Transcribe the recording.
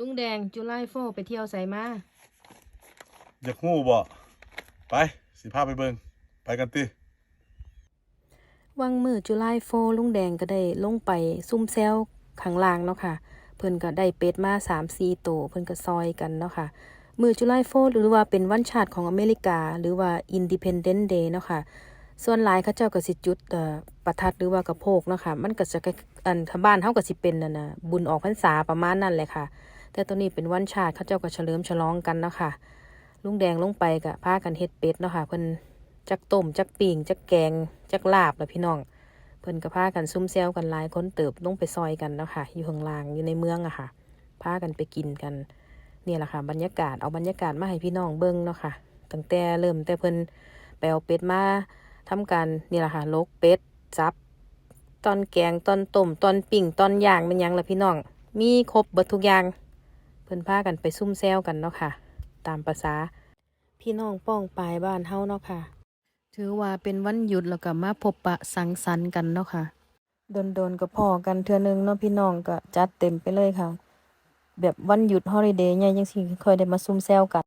ลุงแดงจุไลโฟไปเที่ยวไสมาอยากหู้บ่ไปสิพาไปเบิงไปกันติวังมือจุไลโฟลุงแดงก็ได้ลงไปซุ่มแซวข้างล่างเนาะค่ะ เพิ่นก็ได้เป็ดมา3 4ตัวเพิ่นก็ซอยกันเนาะค่ะ มือจุไลโฟหรือว่าเป็นวันชาติของอเมริกา หรือว่า Independent Day เนาะค่ะส่วนหลายเขาเจ้าก็สิจุดเอ่อประทัดหรือว่ากระโพกเนาะค่ะมันก็จะคล้ายอันบ้านเฮาก็สิเป็นนั่นน่ะบุญออกพรรษาประมาณนั้นแหละค่ะ แต่ตัวนี้เป็นวันชาติเขาเจ้าก็เฉลิมฉลองกันเนาะค่ะ ลุงแดงลงไปก็พากันเฮ็ดเป็ดเนาะค่ะเพิ่นจักต้มจักปิ่งจักแกงจักลาบล่ะพี่น้อง เพิ่นก็พากันซุ่มแซวกันหลายคนเติบลงไปซอยกันเนาะค่ะ อยู่ข้างล่างอยู่ในเมืองอะค่ะ พากันไปกินกันเนี่ยแหละค่ะ บรรยากาศเอาบรรยากาศมาให้พี่น้องเบิ่งเนาะค่ะ ตั้งแต่เริ่มแต่เพิ่นไปเอาเป็ดมาทำการนี่แหละค่ะลกเป็ดจับตอนแกงตอนต้มตอนปิ่งตอนย่างเป็นยังล่ะพี่น้อง มีครบเบิดทุกอย่าง พิ่นพากันไปซุ่มแซวกันเนาะค่ะ ตามประษาพี่น้องป้องปลายบ้านเฮาเนาะค่ะ ถือว่าเป็นวันหยุดแล้วก็มาพบปะสังสรรค์กันเนาะค่ะ โดนๆก็พอกันเทื่อนึงเนาะพี่น้องก็จัดเต็มไปเลยค่ะ แบบวันหยุดฮอลิเดย์เนี่ยยังสิค่อยได้มาซุ่มแซวกัน